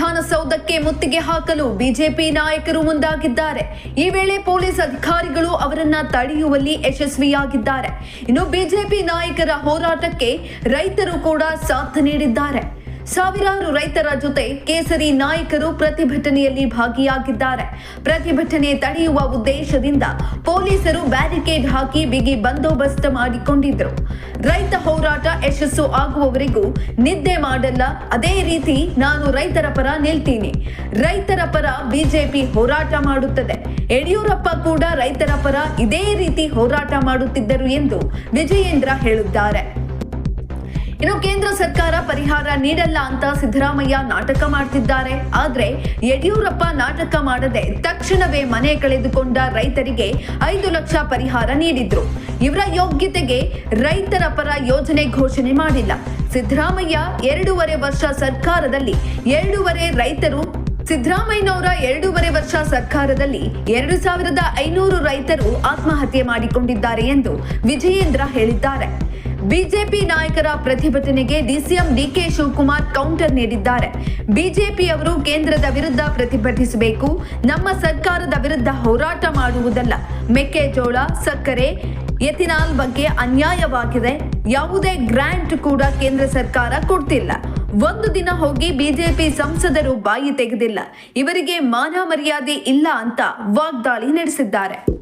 ಹೋರಾಟಕ್ಕೆ ಮುತ್ತಿಗೆ ಹಾಕಲು ಬಿಜೆಪಿ ನಾಯಕರು ಮುಂದಾಗಿದ್ದಾರೆ. ಈ ವೇಳೆ ಪೊಲೀಸ್ ಅಧಿಕಾರಿಗಳು ಅವರನ್ನ ತಡೆಯುವಲ್ಲಿ ಯಶಸ್ವಿಯಾಗಿದ್ದಾರೆ. ಇನ್ನು ಬಿಜೆಪಿ ನಾಯಕರ ಹೋರಾಟಕ್ಕೆ ರೈತರು ಕೂಡ ಸಾಥ್ ನೀಡಿದ್ದಾರೆ. ಸಾವಿರಾರು ರೈತರ ಜೊತೆ ಕೇಸರಿ ನಾಯಕರು ಪ್ರತಿಭಟನೆಯಲ್ಲಿ ಭಾಗಿಯಾಗಿದ್ದಾರೆ. ಪ್ರತಿಭಟನೆ ತಡೆಯುವ ಉದ್ದೇಶದಿಂದ ಪೊಲೀಸರು ಬ್ಯಾರಿಕೇಡ್ ಹಾಕಿ ಬಿಗಿ ಬಂದೋಬಸ್ತ್ ಮಾಡಿಕೊಂಡಿದ್ರು. ರೈತ ಹೋರಾಟ ಯಶಸ್ಸು ಆಗುವವರೆಗೂ ನಿದ್ದೆ ಮಾಡಲ್ಲ. ಅದೇ ರೀತಿ ನಾನು ರೈತರ ಪರ ನಿಲ್ತೀನಿ. ರೈತರ ಪರ ಬಿಜೆಪಿ ಹೋರಾಟ ಮಾಡುತ್ತದೆ. ಯಡಿಯೂರಪ್ಪ ಕೂಡ ರೈತರ ಪರ ಇದೇ ರೀತಿ ಹೋರಾಟ ಮಾಡುತ್ತಿದ್ದರು ಎಂದು ವಿಜಯೇಂದ್ರ ಹೇಳಿದ್ದಾರೆ. ಇನ್ನು ಕೇಂದ್ರ ಸರ್ಕಾರ ಪರಿಹಾರ ನೀಡಲ್ಲ ಅಂತ ಸಿದ್ದರಾಮಯ್ಯ ನಾಟಕ ಮಾಡ್ತಿದ್ದಾರೆ. ಆದ್ರೆ ಯಡಿಯೂರಪ್ಪ ನಾಟಕ ಮಾಡದೆ ತಕ್ಷಣವೇ ಮನೆ ಕಳೆದುಕೊಂಡ ರೈತರಿಗೆ ಐದು ಲಕ್ಷ ಪರಿಹಾರ ನೀಡಿದ್ರು. ಇವರ ಯೋಗ್ಯತೆಗೆ ರೈತರ ಪರ ಯೋಜನೆ ಘೋಷಣೆ ಮಾಡಿಲ್ಲ. ಸಿದ್ದರಾಮಯ್ಯ ಎರಡೂವರೆ ವರ್ಷ ಸರ್ಕಾರದಲ್ಲಿ, ಎರಡೂವರೆ ರೈತರು ಸಿದ್ದರಾಮಯ್ಯನವರ ಎರಡೂವರೆ ವರ್ಷ ಸರ್ಕಾರದಲ್ಲಿ ಎರಡು ಸಾವಿರದ ಐನೂರು ರೈತರು ಆತ್ಮಹತ್ಯೆ ಮಾಡಿಕೊಂಡಿದ್ದಾರೆ ಎಂದು ವಿಜಯೇಂದ್ರ ಹೇಳಿದ್ದಾರೆ. ಬಿಜೆಪಿ ನಾಯಕರ ಪ್ರತಿಭಟನೆಗೆ ಡಿಸಿಎಂ ಡಿಕೆ ಶಿವಕುಮಾರ್ ಕೌಂಟರ್ ನೀಡಿದ್ದಾರೆ. ಬಿಜೆಪಿಯವರು ಕೇಂದ್ರದ ವಿರುದ್ಧ ಪ್ರತಿಭಟಿಸಬೇಕು. ನಮ್ಮ ಸರ್ಕಾರದ ವಿರುದ್ಧ ಹೋರಾಟ ಮಾಡುವುದಲ್ಲ. ಮೆಕ್ಕೆಜೋಳ, ಸಕ್ಕರೆ, ಎಥಿನಾಲ್ ಬಗ್ಗೆ ಅನ್ಯಾಯವಾಗಿದೆ. ಯಾವುದೇ ಗ್ರಾಂಟ್ ಕೂಡ ಕೇಂದ್ರ ಸರ್ಕಾರ ಕೊಡ್ತಿಲ್ಲ. ಒಂದು ದಿನ ಹೋಗಿ ಬಿಜೆಪಿ ಸಂಸದರು ಬಾಯಿ ತೆಗೆದಿಲ್ಲ. ಇವರಿಗೆ ಮಾನ ಮರ್ಯಾದೆ ಇಲ್ಲ ಅಂತ ವಾಗ್ದಾಳಿ ನಡೆಸಿದ್ದಾರೆ.